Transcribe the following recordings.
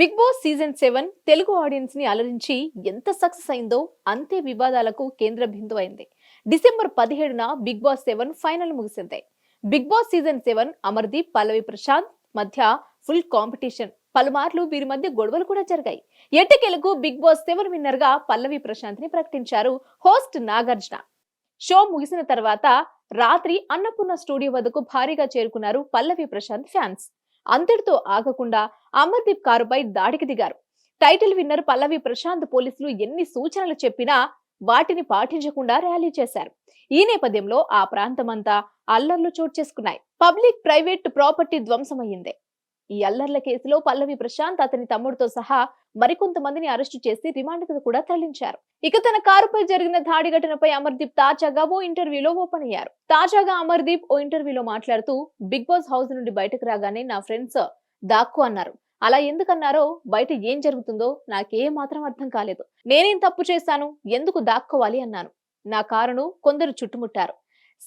Bigg Boss season seven Telugu ఆడియన్స్ని అలరించి ఎంత సక్సెస్ అయిందో అంతే వివాదాలకు కేంద్ర బిందు అయింది. డిసెంబర్ పదిహేడున బిగ్ బాస్ సెవెన్ ఫైనల్ ముగిసింది. Bigg Boss season seven Amardeep Pallavi Prashanth మధ్య ఫుల్ కాంపిటీషన్. పలుమార్లు వీరి మధ్య గొడవలు కూడా జరిగాయి. ఎట్టకేలకు బిగ్ బాస్ సెవెన్ విన్నర్గా పల్లవి ప్రశాంత్ని ప్రకటించారు హోస్ట్ నాగార్జున. షో ముగిసిన తర్వాత రాత్రి అన్నపూర్ణ స్టూడియో వద్దకు భారీగా చేరుకున్నారు పల్లవి ప్రశాంత్ ఫ్యాన్స్. అంతటితో ఆగకుండా అమర్దీప్ కారుపై దాడికి దిగారు. టైటిల్ విన్నర్ పల్లవి ప్రశాంత్ పోలీసులు ఎన్ని సూచనలు చెప్పినా వాటిని పాటించకుండా ర్యాలీ చేశారు. ఈ నేపథ్యంలో ఆ ప్రాంతమంతా అల్లర్లు చోటు చేసుకున్నాయి. పబ్లిక్ ప్రైవేట్ ప్రాపర్టీ ధ్వంసమయ్యింది. ఈ అల్లర్ల కేసులో పల్లవి ప్రశాంత్ అతని తమ్ముడితో సహా మరికొంతమందిని అరెస్టు చేసి రిమాండ్కు కూడా తరలించారు. ఇక తన కారుపై జరిగిన దాడి ఘటనపై అమర్దీప్ తాజాగా ఓ ఇంటర్వ్యూలో ఓపెన్ అయ్యారు తాజాగా అమర్దీప్ ఓ ఇంటర్వ్యూలో మాట్లాడుతూ బిగ్ బాస్ హౌస్ నుండి బయటకు రాగానే నా ఫ్రెండ్స్ దాక్కు అన్నారు. అలా ఎందుకన్నారో బయట ఏం జరుగుతుందో నాకే మాత్రం అర్థం కాలేదు. నేనేం తప్పు చేశాను? ఎందుకు దాక్కోవాలి? అన్నాను. నా కారును కొందరు చుట్టుముట్టారు.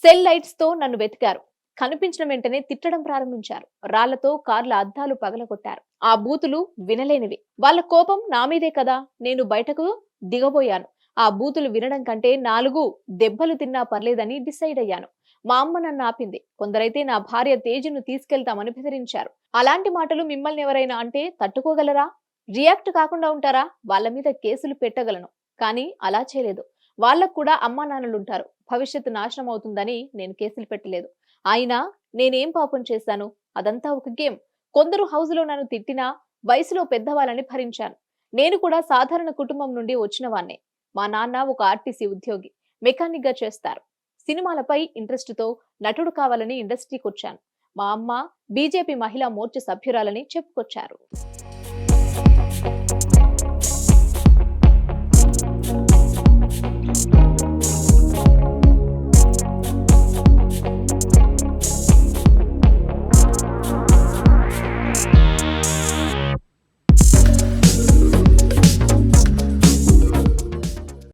సెల్ లైట్స్తో నన్ను వెతికారు. కనిపించిన వెంటనే తిట్టడం ప్రారంభించారు. రాళ్ళతో కార్ల అద్దాలు పగలగొట్టారు. ఆ బూతులు వినలేనివి. వాళ్ళ కోపం నా మీదే కదా. నేను బయటకు దిగబోయాను. ఆ బూతులు వినడం కంటే నాలుగు దెబ్బలు తిన్నా పర్లేదని డిసైడ్ అయ్యాను. మా అమ్మ నన్ను ఆపింది. కొందరైతే నా భార్య తేజును తీసుకెళ్తామని బెదిరించారు. అలాంటి మాటలు మిమ్మల్ని ఎవరైనా అంటే తట్టుకోగలరా? రియాక్ట్ కాకుండా ఉంటారా? వాళ్ళ మీద కేసులు పెట్టగలను. కానీ అలా చేయలేదు. వాళ్ళకు కూడా అమ్మా నాన్నలుంటారు. భవిష్యత్తు నాశనం అవుతుందని నేను కేసులు పెట్టలేదు. అయినా నేనేం పాపం చేశాను? అదంతా ఒక గేమ్. కొందరు హౌస్లో నన్ను తిట్టినా వయసులో పెద్దవాళ్ళని భరించాను. నేను కూడా సాధారణ కుటుంబం నుండి వచ్చినవాణ్ణే. మా నాన్న ఒక ఆర్టీసీ ఉద్యోగి. మెకానిక్గా చేస్తారు. సినిమాలపై ఇంట్రెస్ట్తో నటుడు కావాలని ఇండస్ట్రీకి వచ్చాను మా అమ్మ బీజేపీ మహిళా మోర్చా సభ్యురాలని చెప్పుకొచ్చారు.